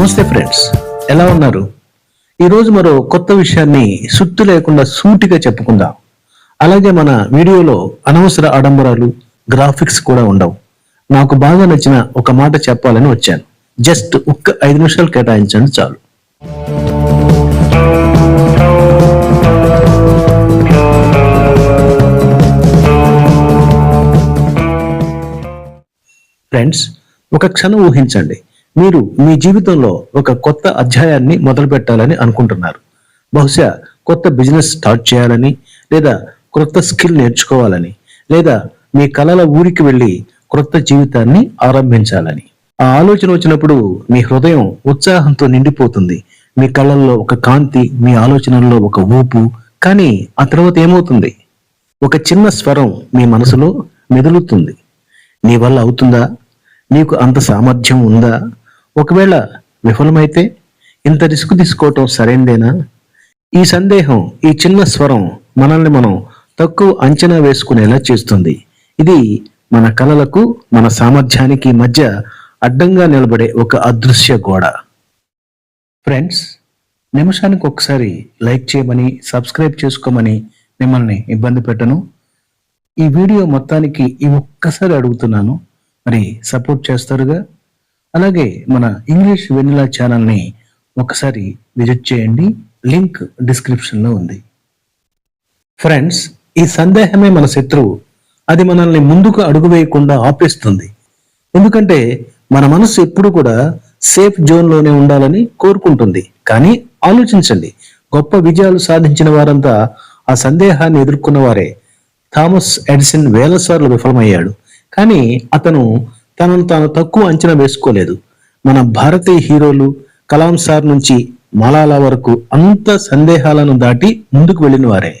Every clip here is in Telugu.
నమస్తే ఫ్రెండ్స్ ఎలా ఉన్నారు? ఈరోజు మరో కొత్త విషయాన్ని సుత్తు లేకుండా సూటిగా చెప్పుకుందాం. అలాగే మన వీడియోలో అనవసర ఆడంబరాలు గ్రాఫిక్స్ కూడా ఉండవు. నాకు బాగా నచ్చిన ఒక మాట చెప్పాలని వచ్చాను. జస్ట్ ఒక్క ఐదు నిమిషాలు కేటాయించండి చాలు. ఫ్రెండ్స్ ఒక క్షణం ఊహించండి. మీరు మీ జీవితంలో ఒక కొత్త అధ్యాయాన్ని మొదలు పెట్టాలని అనుకుంటున్నారు. బహుశా కొత్త బిజినెస్ స్టార్ట్ చేయాలని లేదా కొత్త స్కిల్ నేర్చుకోవాలని లేదా మీ కలల ఊరికి వెళ్ళి కొత్త జీవితాన్ని ఆరంభించాలని. ఆ ఆలోచన వచ్చినప్పుడు మీ హృదయం ఉత్సాహంతో నిండిపోతుంది. మీ కళ్ళల్లో ఒక కాంతి మీ ఆలోచనల్లో ఒక ఊపు కానీ ఆ తర్వాత ఏమవుతుంది? ఒక చిన్న స్వరం మీ మనసులో మెదులుతుంది. నీ వల్ల అవుతుందా? నీకు అంత సామర్థ్యం ఉందా? ఒకవేళ విఫలమైతే ఇంత రిస్క్ తీసుకోవటం సరైందేనా? ఈ సందేహం ఈ చిన్న స్వరం మనల్ని మనం తక్కువ అంచనా వేసుకునేలా చేస్తుంది. ఇది మన కళలకు మన సామర్థ్యానికి మధ్య అడ్డంగా నిలబడే ఒక అదృశ్య గోడ. ఫ్రెండ్స్ నిమిషానికి ఒకసారి లైక్ చేయమని సబ్స్క్రైబ్ చేసుకోమని మిమ్మల్ని ఇబ్బంది పెట్టను. ఈ వీడియో మొత్తానికి ఈ ఒక్కసారి అడుగుతున్నాను. మరి సపోర్ట్ చేస్తారుగా? అలాగే మన ఇంగ్లీష్ వెనిలా ఛానల్ని ఒకసారి విజిట్ చేయండి. లింక్ డిస్క్రిప్షన్లో ఉంది. ఫ్రెండ్స్ ఈ సందేహమే మన శత్రువు. అది మనల్ని ముందుకు అడుగు వేయకుండా ఆపేస్తుంది. ఎందుకంటే మన మనసు ఎప్పుడు కూడా సేఫ్ జోన్లోనే ఉండాలని కోరుకుంటుంది. కానీ ఆలోచించండి. గొప్ప విజయాలు సాధించిన వారంతా ఆ సందేహాన్ని ఎదుర్కొన్న వారే థామస్ ఎడిసన్ వేల సార్లు విఫలమయ్యాడు. కానీ అతను తనను తాను తక్కువ అంచనా వేసుకోలేదు. మన భారతీయ హీరోలు కలాం సార్ నుంచి మలాలా వరకు అంత సందేహాలను దాటి ముందుకు వెళ్ళిన వారే.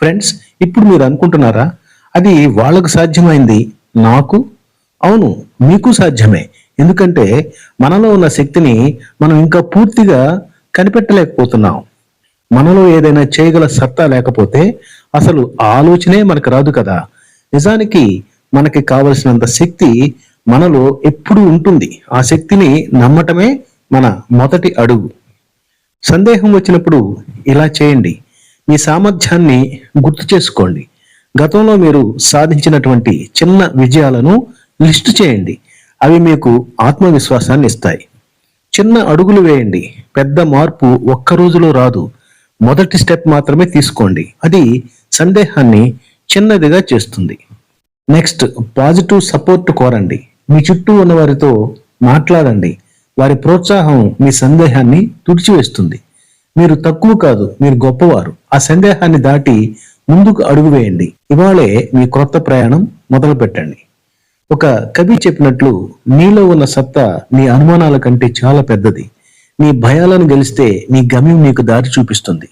ఫ్రెండ్స్ ఇప్పుడు మీరు అనుకుంటున్నారా అది వాళ్ళకు సాధ్యమైంది నాకు? అవును మీకు సాధ్యమే. ఎందుకంటే మనలో ఉన్న శక్తిని మనం ఇంకా పూర్తిగా కనిపెట్టలేకపోతున్నాం. మనలో ఏదైనా చేయగల సత్తా లేకపోతే అసలు ఆ ఆలోచనే మనకు రాదు కదా. నిజానికి మనకి కావలసినంత శక్తి మనలో ఎప్పుడు ఉంటుంది. ఆ శక్తిని నమ్మటమే మన మొదటి అడుగు. సందేహం వచ్చినప్పుడు ఇలా చేయండి. మీ సామర్థ్యాన్ని గుర్తు చేసుకోండి. గతంలో మీరు సాధించినటువంటి చిన్న విజయాలను లిస్టు చేయండి. అవి మీకు ఆత్మవిశ్వాసాన్ని ఇస్తాయి. చిన్న అడుగులు వేయండి. పెద్ద మార్పు ఒక్క రోజులో రాదు. మొదటి స్టెప్ మాత్రమే తీసుకోండి. అది సందేహాన్ని చిన్నదిగా చేస్తుంది. నెక్స్ట్ పాజిటివ్ సపోర్ట్ కోరండి. మీ చుట్టూ ఉన్న వారితో మాట్లాడండి. వారి ప్రోత్సాహం మీ సందేహాన్ని తుడిచివేస్తుంది. మీరు తక్కువ కాదు మీరు గొప్పవారు. ఆ సందేహాన్ని దాటి ముందుకు అడుగు వేయండి. ఇవాళే మీ క్రొత్త ప్రయాణం మొదలు పెట్టండి ఒక కవి చెప్పినట్లు నీలో ఉన్న సత్తా నీ అనుమానాల కంటే చాలా పెద్దది. నీ భయాలను గెలిస్తే నీ గమ్యం నీకు దారి చూపిస్తుంది.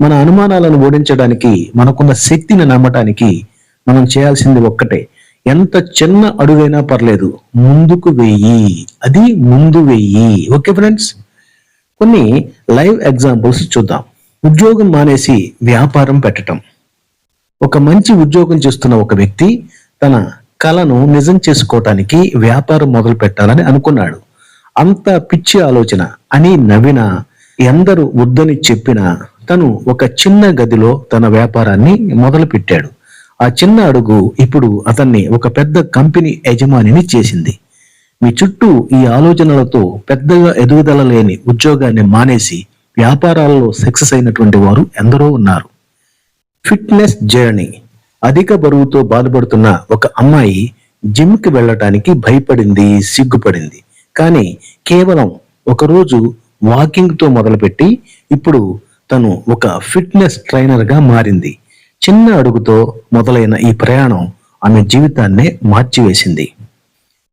మన అనుమానాలను ఓడించడానికి మనకున్న శక్తిని నమ్మటానికి మనం చేయాల్సింది ఒక్కటే. ఎంత చిన్న అడుగైనా పర్లేదు ముందుకు వెయ్యి. అది ముందు వెయ్యి. Okay friends? కొన్ని లైవ్ ఎగ్జాంపుల్స్ చూద్దాం. ఉద్యోగం మానేసి వ్యాపారం పెట్టటం. ఒక మంచి ఉద్యోగం చేస్తున్న ఒక వ్యక్తి తన కలను నిజం చేసుకోవటానికి వ్యాపారం మొదలు పెట్టాలని అనుకున్నాడు. అంత పిచ్చి ఆలోచన అని నవ్విన ఎందరు వద్దని చెప్పినా తను ఒక చిన్న గదిలో తన వ్యాపారాన్ని మొదలుపెట్టాడు. ఆ చిన్న అడుగు ఇప్పుడు అతన్ని ఒక పెద్ద కంపెనీ యజమానిని చేసింది. మీ చుట్టూ ఈ ఆలోచనలతో పెద్దగా ఎదుగుదల లేని ఉద్యోగాన్ని మానేసి వ్యాపారాల్లో సక్సెస్ అయినటువంటి వారు ఎందరో ఉన్నారు. Fitness journey. అధిక బరువుతో బాధపడుతున్న ఒక అమ్మాయి జిమ్కి వెళ్ళటానికి భయపడింది సిగ్గుపడింది. కానీ కేవలం ఒకరోజు వాకింగ్తో మొదలుపెట్టి ఇప్పుడు తను ఒక ఫిట్నెస్ ట్రైనర్గా మారింది. చిన్న అడుగుతో మొదలైన ఈ ప్రయాణం ఆమె జీవితాన్నే మార్చివేసింది.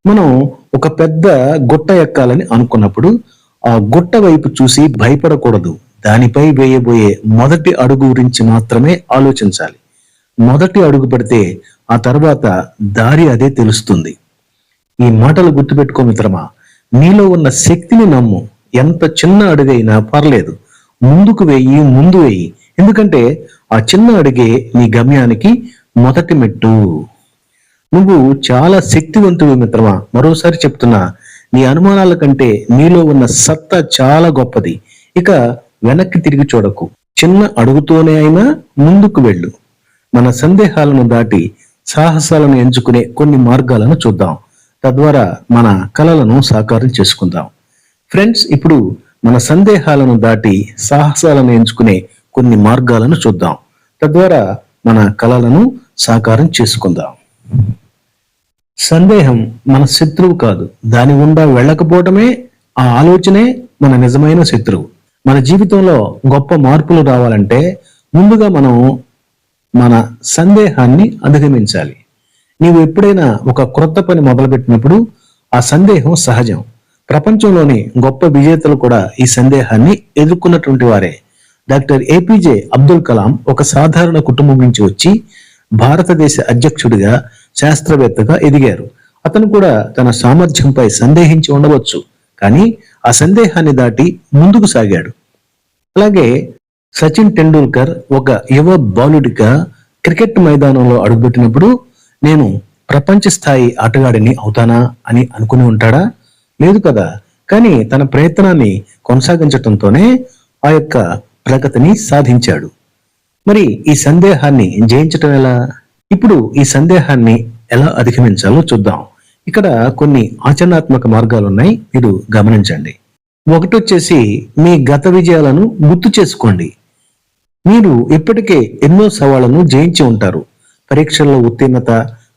మనం ఒక పెద్ద గుట్ట ఎక్కాలని అనుకున్నప్పుడు ఆ గుట్ట వైపు చూసి భయపడకూడదు. దానిపై వేయబోయే మొదటి అడుగు గురించి మాత్రమే ఆలోచించాలి. మొదటి అడుగు పడితే ఆ తర్వాత దారి అదే తెలుస్తుంది. ఈ మాటలు గుర్తుపెట్టుకో మిత్రమా నీలో ఉన్న శక్తిని నమ్ము. ఎంత చిన్న అడుగైనా పర్లేదు. ముందుకు వేయి ముందు వేయి. ఎందుకంటే ఆ చిన్న అడుగే నీ గమ్యానికి మొదటి మెట్టు. నువ్వు చాలా శక్తివంతుడు మిత్రమా? మరోసారి చెప్తున్నా నీ అనుమానాల కంటే నీలో ఉన్న సత్తా చాలా గొప్పది. ఇక వెనక్కి తిరిగి చూడకు. చిన్న అడుగుతోనే అయినా ముందుకు వెళ్ళు. మన సందేహాలను దాటి సాహసాలను ఎంచుకునే కొన్ని మార్గాలను చూద్దాం. తద్వారా మన కలలను సాకారం చేసుకుందాం. ఫ్రెండ్స్ ఇప్పుడు మన సందేహాలను దాటి సాహసాలను ఎంచుకునే కొన్ని మార్గాలను చూద్దాం. తద్వారా మన కలలను సాకారం చేసుకుందాం. సందేహం మన శత్రువు కాదు. దాని గుండా వెళ్ళకపోవటమే ఆ ఆలోచనే మన నిజమైన శత్రువు. మన జీవితంలో గొప్ప మార్పులు రావాలంటే ముందుగా మనం మన సందేహాన్ని అధిగమించాలి. నీవు ఎప్పుడైనా ఒక క్రొత్త పని మొదలుపెట్టినప్పుడు ఆ సందేహం సహజం. ప్రపంచంలోని గొప్ప విజేతలు కూడా ఈ సందేహాన్ని ఎదుర్కొన్నటువంటి వారే. డాక్టర్ ఏపీజే అబ్దుల్ కలాం ఒక సాధారణ కుటుంబం నుంచి వచ్చి భారతదేశ అధ్యక్షుడిగా శాస్త్రవేత్తగా ఎదిగారు. అతను కూడా తన సామర్థ్యంపై సందేహించి ఉండవచ్చు. కానీ ఆ సందేహాన్ని దాటి ముందుకు సాగాడు. అలాగే సచిన్ టెండూల్కర్ ఒక యువ బాలుడిగా క్రికెట్ మైదానంలో అడుగుపెట్టినప్పుడు నేను ప్రపంచ స్థాయి ఆటగాడిని అవుతానా? అని అనుకుని ఉంటాడా? లేదు కదా. కానీ తన ప్రయత్నాన్ని కొనసాగించటంతోనే ఆ యొక్క ప్రగతిని సాధించాడు. మరి ఈ సందేహాన్ని జయించటం ఎలా? ఇప్పుడు ఈ సందేహాన్ని ఎలా అధిగమించాలో చూద్దాం. ఇక్కడ కొన్ని ఆచరణాత్మక మార్గాలు ఉన్నాయి. మీరు గమనించండి. ఒకటి వచ్చేసి మీ గత విజయాలను గుర్తు చేసుకోండి. మీరు ఇప్పటికే ఎన్నో సవాళ్ళను జయించి ఉంటారు. పరీక్షల్లో ఉత్తీర్ణత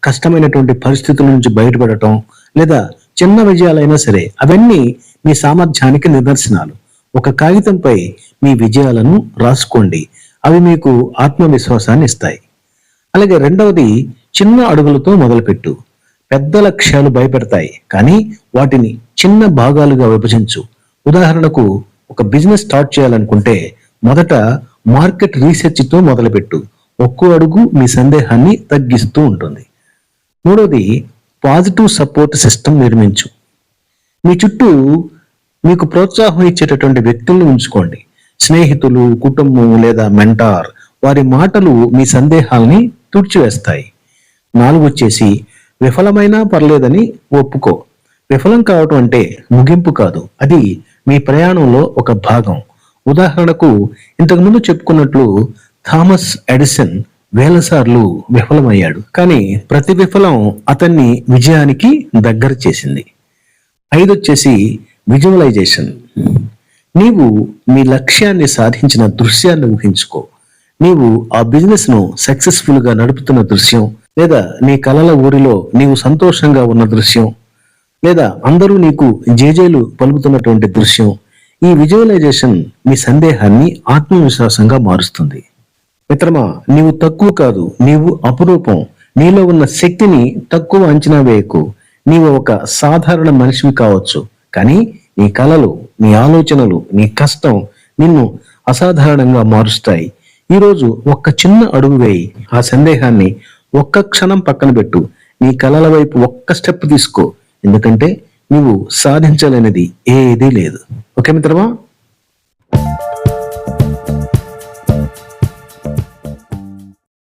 కష్టమైనటువంటి పరిస్థితుల నుంచి బయటపడటం లేదా చిన్న విజయాలైనా సరే అవన్నీ మీ సామర్థ్యానికి నిదర్శనాలు. ఒక కాగితంపై మీ విజయాలను రాసుకోండి. అవి మీకు ఆత్మవిశ్వాసాన్ని ఇస్తాయి అలాగే రెండవది చిన్న అడుగులతో మొదలుపెట్టు. పెద్ద లక్ష్యాలు భయపెడతాయి కానీ వాటిని చిన్న భాగాలుగా విభజించు. ఉదాహరణకు ఒక బిజినెస్ స్టార్ట్ చేయాలనుకుంటే మొదట మార్కెట్ రీసెర్చ్తో మొదలుపెట్టు. ఒక్కో అడుగు మీ సందేహాన్ని తగ్గిస్తూ ఉంటుంది. మూడవది పాజిటివ్ సపోర్ట్ సిస్టమ్ నిర్మించు. మీ చుట్టూ మీకు ప్రోత్సాహం ఇచ్చేటటువంటి వ్యక్తులను ఉంచుకోండి. స్నేహితులు కుటుంబం లేదా మెంటార్ వారి మాటలు మీ సందేహాల్ని తుడిచివేస్తాయి. నాలుగు వచ్చేసి విఫలమైనా పర్లేదని ఒప్పుకో. విఫలం కావటం అంటే ముగింపు కాదు. అది మీ ప్రయాణంలో ఒక భాగం. ఉదాహరణకు ఇంతకుముందు చెప్పుకున్నట్లు థామస్ ఎడిసన్ వేలసార్లు విఫలమయ్యాడు. కానీ ప్రతి విఫలం అతన్ని విజయానికి దగ్గర చేసింది. ఐదు వచ్చేసి విజువలైజేషన్. నీవు మీ లక్ష్యాన్ని సాధించిన దృశ్యాన్ని ఊహించుకో. నీవు ఆ బిజినెస్ను సక్సెస్ఫుల్గా నడుపుతున్న దృశ్యం లేదా నీ కలల ఊరిలో నీవు సంతోషంగా ఉన్న దృశ్యం లేదా అందరూ నీకు జేజేలు పలుకుతున్నటువంటి దృశ్యం ఈ విజువలైజేషన్ మీ సందేహాన్ని ఆత్మవిశ్వాసంగా మారుస్తుంది. మిత్రమా నీవు తక్కువ కాదు నీవు అపురూపం. నీలో ఉన్న శక్తిని తక్కువ అంచనా వేయకు. నీవు ఒక సాధారణ మనిషివి కావచ్చు. కానీ నీ కళలు నీ ఆలోచనలు నీ కష్టం నిన్ను అసాధారణంగా మారుస్తాయి. ఈరోజు ఒక్క చిన్న అడుగు వేయి. ఆ సందేహాన్ని ఒక్క క్షణం పక్కన పెట్టు. నీ కళల వైపు ఒక్క స్టెప్ తీసుకో. ఎందుకంటే నువ్వు సాధించలేనిది ఏదీ లేదు. ఓకే మిత్రమా?